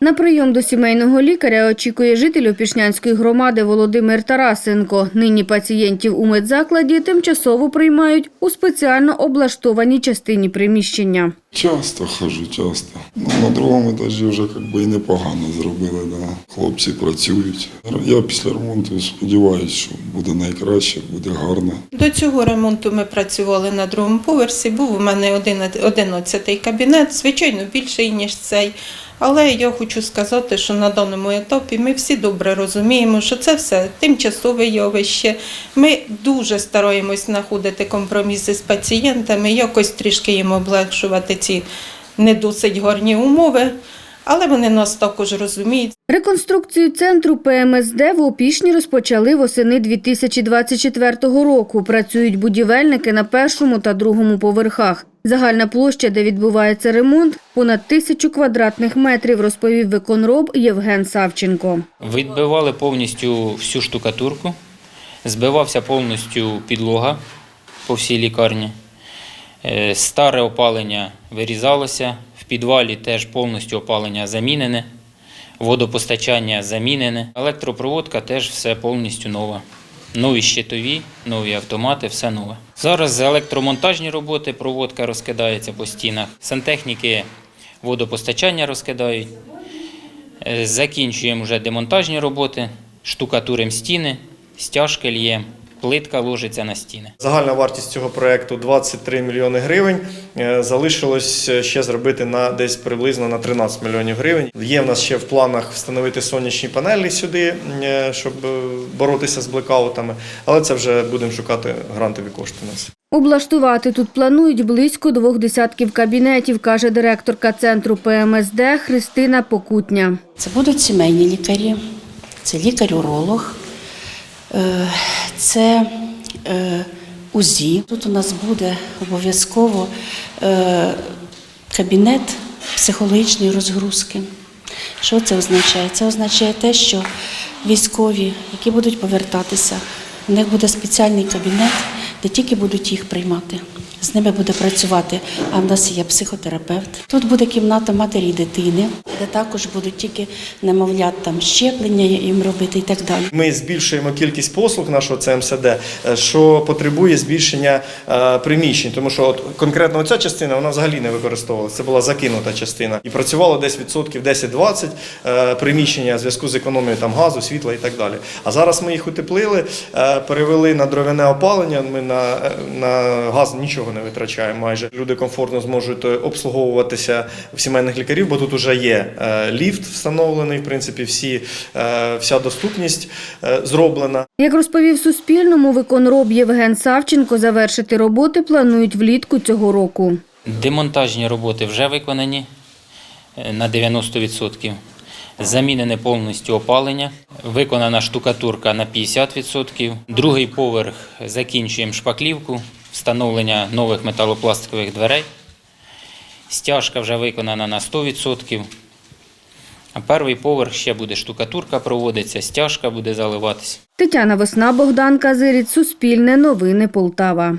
На прийом до сімейного лікаря очікує житель Опішнянської громади Володимир Тарасенко. Нині пацієнтів у медзакладі тимчасово приймають у спеціально облаштованій частині приміщення. Часто хожу, часто. Ну, на другому етажі вже як би, і непогано зробили. Да. Хлопці працюють. Я після ремонту сподіваюся, що буде найкраще, буде гарно. До цього ремонту ми працювали на другому поверсі. Був у мене 11 кабінет, звичайно, більший, ніж цей. Але я хочу сказати, що на даному етапі ми всі добре розуміємо, що це все тимчасове явище. Ми дуже стараємось знаходити компроміси з пацієнтами, якось трішки їм облегшувати ці не досить гарні умови, але вони нас також розуміють. Реконструкцію центру ПМСД в Опішні розпочали восени 2024 року. Працюють будівельники на першому та другому поверхах. Загальна площа, де відбувається ремонт, понад тисячу квадратних метрів, розповів виконроб Євген Савченко. Відбивали повністю всю штукатурку, збивався повністю підлога по всій лікарні. Е, Старе опалення вирізалося, в підвалі теж повністю опалення замінене, водопостачання замінене. Електропроводка теж все повністю нова. Нові щитові, нові автомати, все нове. Зараз електромонтажні роботи, проводка розкидається по стінах. Сантехніки водопостачання розкидають. Е, Закінчуємо вже демонтажні роботи, штукатуримо стіни, стяжки льємо, плитка ложиться на стіни. Загальна вартість цього проекту 23 мільйони гривень. Е, Залишилось ще зробити на десь приблизно на 13 мільйонів гривень. Є в нас ще в планах встановити сонячні панелі сюди, е, щоб е, боротися з блекаутами, але це вже будемо шукати грантові кошти у нас. Облаштувати тут планують близько двох десятків кабінетів, каже директорка центру ПМСД Христина Покутня. Це будуть сімейні лікарі, це лікар-уролог, е, це е, УЗІ. Тут у нас буде обов'язково е, кабінет психологічної розгрузки. Що це означає? Це означає те, що військові, які будуть повертатися, у них буде спеціальний кабінет, де тільки будуть їх приймати. З ними буде працювати, а в нас є психотерапевт. Тут буде кімната матері і дитини, де також будуть тільки немовлят там щеплення їм робити і так далі. Ми збільшуємо кількість послуг нашого ЦМСД, е, що потребує збільшення е, приміщень, тому що от конкретно ця частина вона взагалі не використовувалася. Це була закинута частина. І працювало десь відсотків 10-20 е, приміщення в зв'язку з економією там газу, світла і так далі. А зараз ми їх утеплили, перевели на дровяне опалення. Ми на, е, на газ нічого не витрачаємо. Майже люди комфортно зможуть е, обслуговуватися в сімейних лікарів, бо тут вже є е, ліфт встановлений. В принципі, всі е, вся доступність е, зроблена. Як розповів Суспільному, виконроб Євген Савченко, завершити роботи планують влітку цього року. Демонтажні роботи вже виконані на 90%. Замінене повністю опалення, виконана штукатурка на 50%. Другий поверх закінчуємо шпаклівку, встановлення нових металопластикових дверей. Стяжка вже виконана на 100%. А перший поверх ще буде штукатурка проводиться, стяжка буде заливатися. Тетяна Весна, Богдан Казиріць, Суспільне новини Полтава.